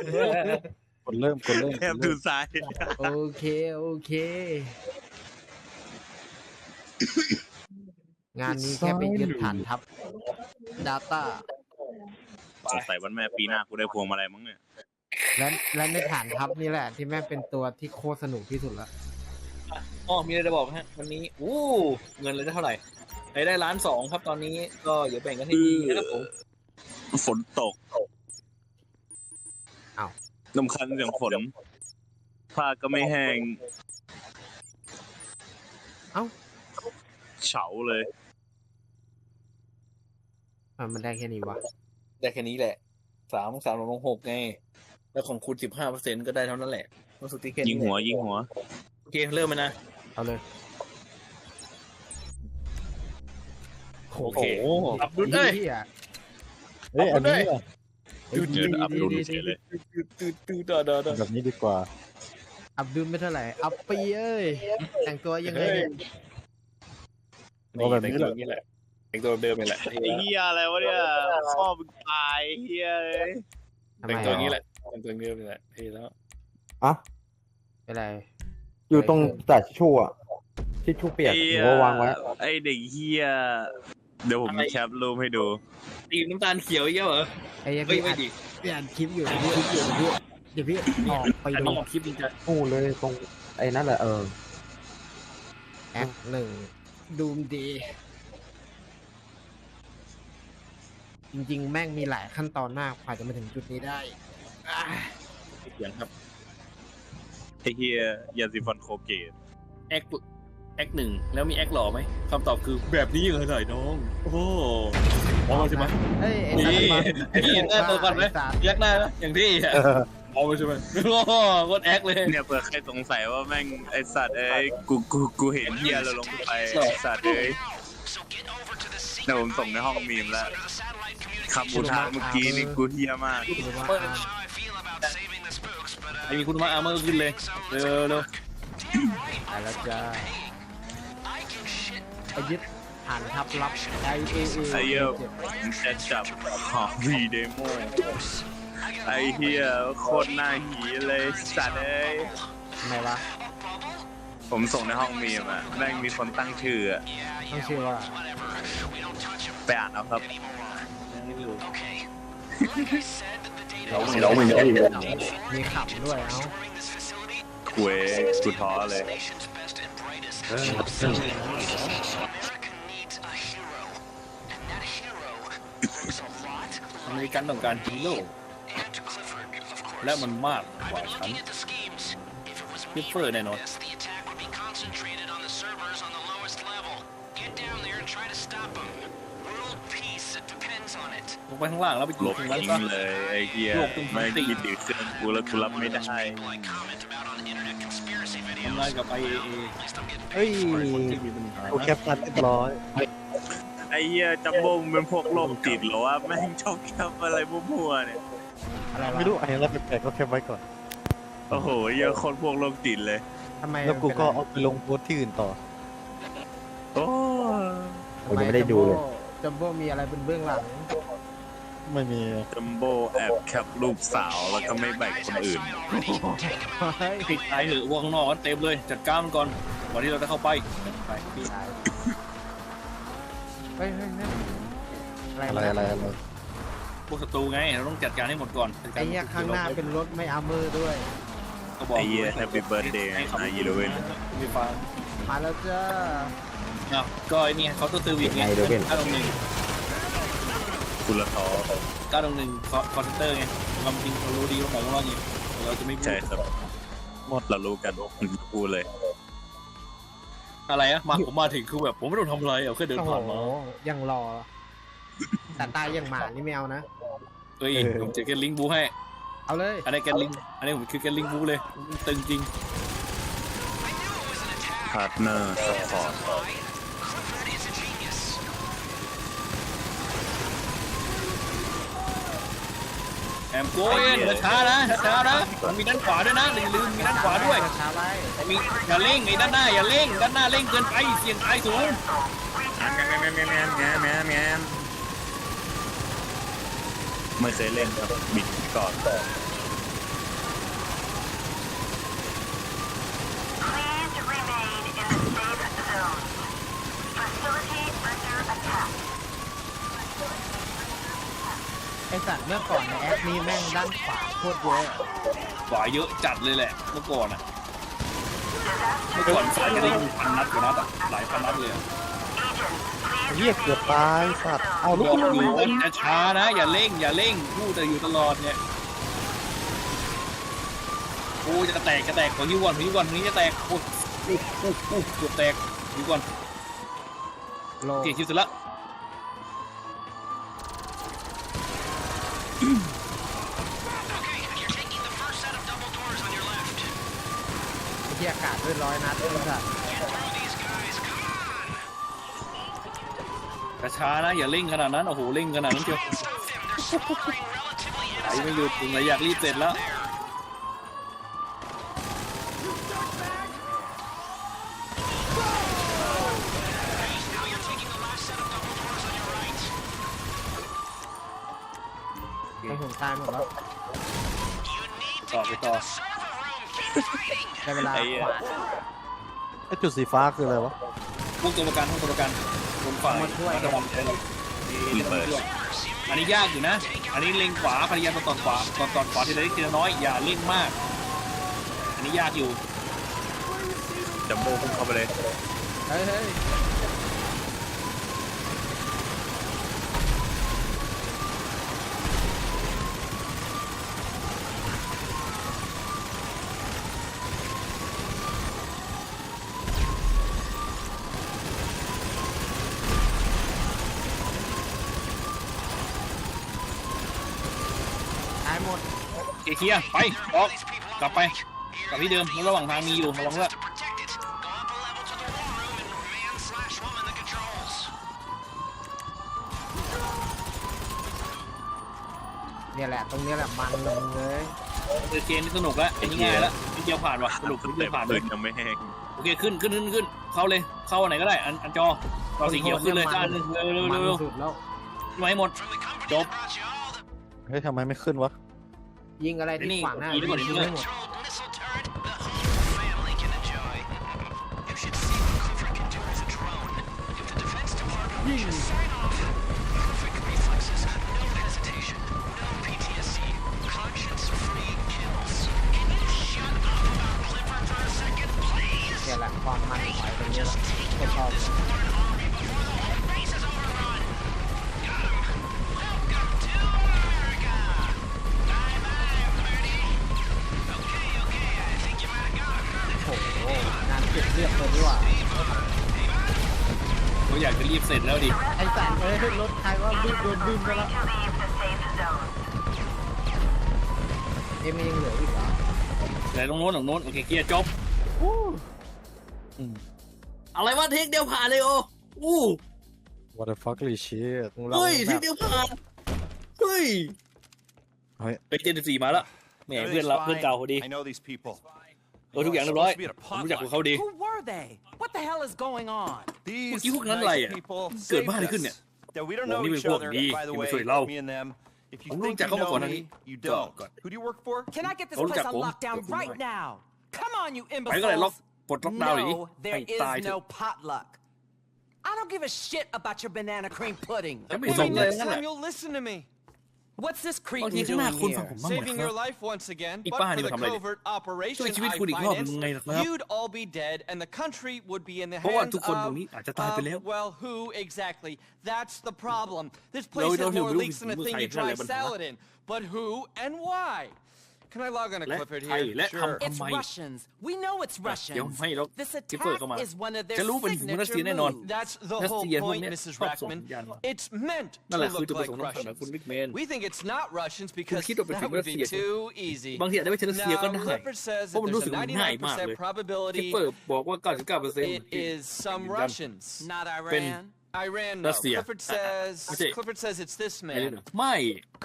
กดเริ่มกดเริ่มแอบดูซ้ายโอเค โอเค งานนี้แค่ไปยึดฐานทัพ Data สงสัยวันแม่ปีหน้ากูได้พวงมาลัยมั้งเนี่ย และและในฐานทัพนี่แหละ ที่แม่งเป็นตัวที่โคตรสนุกที่สุดละอ๋อมีอะไรจะบอกไหมฮะวันนี้อู้เงินเราได้เท่าไหร่รายได้ล้านสองครับตอนนี้ก็อย่าแบ่งกันให้ดีนะครับผมฝนตกอ้าว ลำคันเสียงฝนผ้าก็ไม่แห้ง เอ้า เฉาเลย อะมันได้แค่นี้วะ ได้แค่นี้แหละสามสามลงหกไง แล้วของคุณสิบห้าเปอร์เซ็นก็ได้เท่านั้นแหละต้องสุดที่แค่ยินี้งแหละหัว ยิงหัว โอเคเริ่มไหมนะ เอาเลย โอเค โอ้โห อับดุลเอ้ยเหี้ยเฮ้ยอันนี้เหรอจุ ดเดินอับดุลเฉยเลยตืดตืดตืดดาดาดาแบบนี้ดีกว่า อับดุลไม่เท่าไหร่ อัปปีเอ้ย แต่งตัวยังไงเนี่ยเอาแบบนี้แต่งแหตัวละอย่างนี้แหละแต่งตัวเดิมไปแหละไอ้เฮียอะไรวะเนี่ยพ่อมึงตายเฮียเลยทำไมแต่งตัวอย่างนี้อะแหละแต่งตัวอย่างเดิมไปแหละเท่แล้วอะเป็นไร อยู่ตรงจ่ายทิชชู่อะทิชชู่เปียกไอ้หเหี้รืยอว่าวางไว้ไอเด็กเฮีย เดี๋ยวผมแคปรูปให้ดูตีน้ำตาลเขียวอีกแล้วเหรอไอ้ยังเฮ้ยพี่ไม่อัดดิพี่อัดคลิปอยู่พี่คลิปอยู่พี่เดี๋ยวพี่ออกไปอันดูนี้ของคลิปจริงจังนู่นเลยตรงไอ้นั่นแหละเออแอคหนึ่งดูมดี จริง ๆ แม่งมีหลายขั้นตอนมากกว่าจะมาถึงจุดนี้ได้อะเสียงครับไอเฮียยาสีฟันโคเกตแอค แอคหนึ่งแล้วมีแอคหล่อไหมคำตอบคือแบบนี้เลยหน่อยน้อง โอ้โหมองมาใช่ไหมเฮ้ยไอ้นี่สัตว์มานี่เห็นหน้าตัวก่อนไหมไสัตว์ยักหน้านะอย่างที่อะมองมาใช่ไหมโอ้โหโคตรแอคเลยเนี่ยเผื่อใครสงสัยว่าแม่งไอสัตว์เอ้ยกูกูกูเห็นเฮียเราลงไปไอสัตว์เอ้ยเดี๋ยวผมส่งในห้องมีมแล้วคำอุทานเมื่อกี้นี่กูเฮียมากหรือว่าไอ้มีคุณมาอาร์เมอร์ขึ้นเลยเร็วเร็วตายแล้วจ้า ไอ้ยึดฐานทัพลับไอเอเอไอ้เหี้ยผมจะจับหอวีเดโมไอเฮียโคตรหน้าหีเลยสัตว์เอ้ยทำไมวะผมส่งในห้องมีมอะแม่งมีคนตั้งชื่ออะต้องชื่อว่าไปอ่านเอาครับยังไม่รู้เราไม่ได้มีขำด้วยเอ้ากูเองกูท้อเลยอ เมริกันต้องการฮีโร่และมันมากกว่าฉันคิปเฟอร์แน่นอนลงไปข้างล่างแล้วไปลอยู่บตรงนั้นทิ้งซะเลยไอ้เหี้ยโลกตึงไม่ติ่งคิดถึงเครื่องกูแล้วกูรับไม่ได้ทำงานกับ IAA เฮ้ยคนที่มีปัญหาโอแคปตันเรียบร้อย ไอ้เหี้ยจัมโบ้มึงเป็นพวกโรคจิตเหรอวะแม่งชอบแคปอะไรมั่วๆเนี่ย อะไรวะไม่รู้ไอ้แล้วแปลกๆก็แคปไว้ก่อน โอ้โหเหี้ยคนพวกโรคจิตเลย ทำไมแล้วกูก็มันเอาไปลงโพสต์ที่อื่นต่อ โอ้เป็นไรผมยังไม่ได้ดูเลย จัมโบ้มีอะไรเป็นเบื้องหลัง ไม่มีจัมโบ้แอบแคปรูปสาวแล้วก็ไม่แบ่งคนอื่นเฮ้ยปิดไอเหอะวงนอกกันเต็มเลย จัดการมันก่อนก่อนที่เราจะเข้าไปไปพี่ เฮ้ยเฮ้ยเฮ้ยอะไรอะไรวะอะไรอะไรพวกศัตรูไงเราต้องจัดการให้หมดก่อนจัดกรไอ้เหี้ยข้างหน้าเป็นรถไม่อาร์เมอร์ด้วย ก็บอกไอ้เหี้ย Happy Birthday ให้ขับนายยีโรเวน มีฟังมาแล้วจ้าอะก็ไอ้นี่เขาตัวเซอร์วิสไงไงเดี๋ยวเป็นก้าตรงหนึ่งกุลทอก้าตรงหนึ่งคอคอนเซนเตอร์ไงความจริงเรารู้ดีว่าของเราเนี่ยแต่เราจะไม่พูใช่ดครับหมดเรารู้กันพูดเลย อะไรอะมาผมมาถึงคือแบบผมไม่ต้องทำอะไรเอาแค่เดินโอ้โหผ่านมายังรอแต่ตายยังหมานี่ไม่เอานะเฮ้ยผมเจอแกนลิงบูให้ เอาเลย อันนี้แกนลิงอันนี้ผมคือแกนลิงบูเลยมันตึงจริง พาร์ทเนอร์ซัพพอร์ตแมโกเอ็นช้านะช้านะมันมีด้านขวาด้วยนะอย่าลืมมีด้านขวาด้วยช้าไว้มีอย่าเร่งไอ้ด้านหน้าอย่าเร่งด้านหน้าเร่งเกินไปเสี่ยงตายสูงไม่เคยเล่นครับบิดก่อน สัตว์เมื่อก่อนในแอปนี้แม่งด้านขวาโคตรเยอะขวาเยอะจัดเลยแหละ เมื่อก่อนอะ เมื่อก่อนฝ่ายจะได้ยิงพันนัดกว่านัดอะหลายพันนัดเลยอะเฮียเกือบตายสัตว์เอาลูบกอกขึ้นอยู่มาว่าจะช้านะ อย่าเร่ง อย่าเร่งพูดแต่อยู่ตลอดเนี่ยโอ้ยจะแตกจะแตกขอยิ้วก่อนขอยิ้วก่อนนี้จะแตกโอ้ยอู้อู้อู้เกือบแตกยิ้วก่อนโลเกี่ยคิวเสร็จแล้ว ที่อากาศด้วยร้อยนัดไอ้สัตว์กระช้านะอย่าเร่งขนาดนั้น โอ้โหเร่งขนาดนั้นเชียวไหลไม่หยุดถึงไหนอยากรีบเสร็จแล้ว ตายหมดแล้วต่อไปต่อในเวลาไอ้เหี้ย ขวาไอ้จุดสีฟ้าคืออะไรวะพวกตัวประกันพวกตัวประกันคนฝ่ายมาช่วยระวังนี่ต้องช่วยอันนี้ยากอยู่นะ อันนี้เล็งขวาพยายามตอนขวาตอนตอนขวาทีละเล็กทีละน้อยอย่าเร่งมาก อันนี้ยากอยู่จัมโบ้พุ่งเข้าไปเลยเฮ้ยเฮ้ยตายหมด เคลียร์ไปออกกลับไปกลับที่เดิมระหว่างทางมีอยู่ระวังด้วยเนี่ยแหละตรงเนี้ยแหละมันลงเลยเออเกมนี่สนุกแล้วอันนี้ง่ายแล้วนิดเดียวผ่านว่ะสรุปนิดเดีเต็ยมวผ่านเลปืยนยังไม่แห้งโอเคขึ้นขึ้นขึ้นขึ้นเข้าเลยเข้าอันไหนก็ได้อันอันจอเราสีเขียวขึ้นเลยจ้าหนึ่งเร็วเร็วมันเร็วสุดแล้วมาให้หมด จบ เฮ้ยทำไมไม่ขึ้นวะ ยิงอะไรที่นี่ขวางหน้ายิงได้หมดยิงยิงได้ได้หมดเนี่ยแหละความมันถอยตรงนี้แหละก็ชอบ งานเก็บเลือกเลยดีกว่าเราอยากจะรีบเสร็จแล้วดิ ไอ้สัตว์เอ้ยรถใครว่าบึ้มโดนบึ้มไปแล้วเอ็มยังเหลืออีกเหรอแต่ตรงโน้นตรงโน้นโอเคเคลียร์จบอะไรวะเทคเดียวผ่านเลยโอ้อู้ what the fuck really shit ของเราเฮ้ยแบเทคบเดียวผ่านเฮ้ยเฮ้ย ไปเจนสี่มาแล้วแหมเพื่อนเราเพื่อนเก่าพอดี I know these people. เออทุกอย่างเรียบร้อยผมรู้จักพวกเขาดี Who were they? What the hell is going on? These you look like nice it. people Good saved man, us. couldn't it? That we don't Well, know even each folk other, đi, by the nhưng mà way, sủi lâu. me and them. If you Không think chắc you không có know còn me, anh. you Trời don't. God. Who do you work for? Can I get this Ủa, place chắc on cũng- lockdown chắc cũng right vậy. now? Come on, you ไปก็เลยล็อก imbeciles! ปลดล็อกดาวน์ดิ No, there ให้ is ตายเถ no อะ potluck. I don't give a shit about your banana cream pudding. Chắc bị Maybe sống lên next đó time lại. you'll listen to me. What's this บางที cretin ข้างหน้า doing คุณฟัง here? ผมบ้างไหม Saving ครั your บ life once again, Ý but ba for đi the mà làm lại đi. covert operation Tôi chỉ biết Iคุณอีกรอบหนึ่ง financed, ไงนะครับ you'd all be dead and the country would be in the เพราะว่า hands ทุกคนตรง of, นี้อาจจะตายไปแล้ว of, well, who exactly? That's the problem. This เรา place เรา has เดี๋ยว more ไม่รู้ leaks than a เมื่อ thing ใคร you นั่นแห dry ละปัญหา salad in. But who and why? Can I log on to Clifford here? Sure. It's Russians. We know it's Russians. This attack is one of their signature moves. That's the whole point, Mrs. Rackman. It's meant to look like Russians. We think it's not Russians because that would be too easy. Now, Clifford says that there's a 99% probability it is some Russians, not Iran. Ben. Iran. Iran, no. Russia. Clifford says Okay. Clifford says it's this ไม่ได้ man. เหรอไม่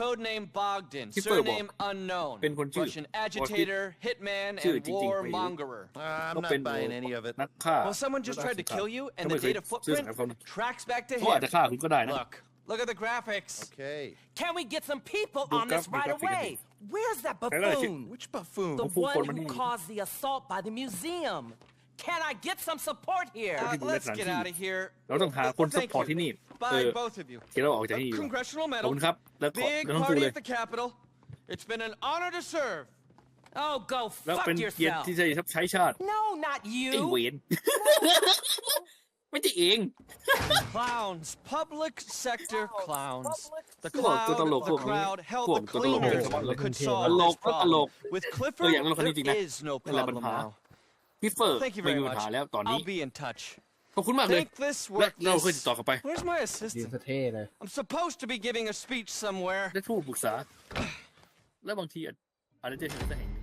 Codename Bogdan, Clifford บอก surname unknown. เป็นคนชื่อ Russian agitator, hitman, ชื่อ and จริงๆ war ไม่รู้ mongerer. I'm ก็ not เป็น buying any of it. นักฆ่า Well, someone just tried to kill you, and the Không phải data chưa footprint sẵn không? tracks back to เขาอาจ him. จะฆ่าคุณก็ได้นะ Look, look at the graphics. Okay. Can we get some people Look on this up, look right up, look up. away? Where's that Cái đó là chuyện- buffoon? Which buffoon? The Buffoon one con mà who đi. caused the assault by the museum. Can I get some support here? Uh, People let's let get Nancy. out of here. เราต้องหาคน Thank ซัพพอร์ต you. ที่นี่ เอ Bye, อ both of you. เดี๋ยวเราออกจาก A ที่นี่ดีกว่า congressional ขอบ medal. คุณครับ แล้วขอ Big แล้วต้องดู party เลย at the Capitol. It's been an honor to serve. Oh, go แล้ว fuck เป็นเกียรติ yourself. ที่จะใช้ชาติ No, not ไอ้เว you. น ไม่ใช่เอง Clowns. Public sector clowns. The พวก cloud, ตัวตลกพว the กนี้ crowd held พวก the ตัวตลก cleaners พวกนี้ could ต solve ล this กก็ตล problem. ก With เออ Clifford, อย่างนั้นคนนี้จริงนะ there is no นั่นแหละปัญ problem หา now. พี่เฟอร์ Thank you ไม่ very มีปัญหา much. แล้วตอนนี้ I'll be in touch. ขอบคุณมากเลย Think this และ worked. เราเคยติด This... ต่อกลับไป Where's my ยืน assistant? สะเท่เลย I'm supposed to be giving a speech somewhere. ได้ผู้ปรึกษา และบางทีอาจอาจจะเจอที่ไหนสักแห่งหนึ่ง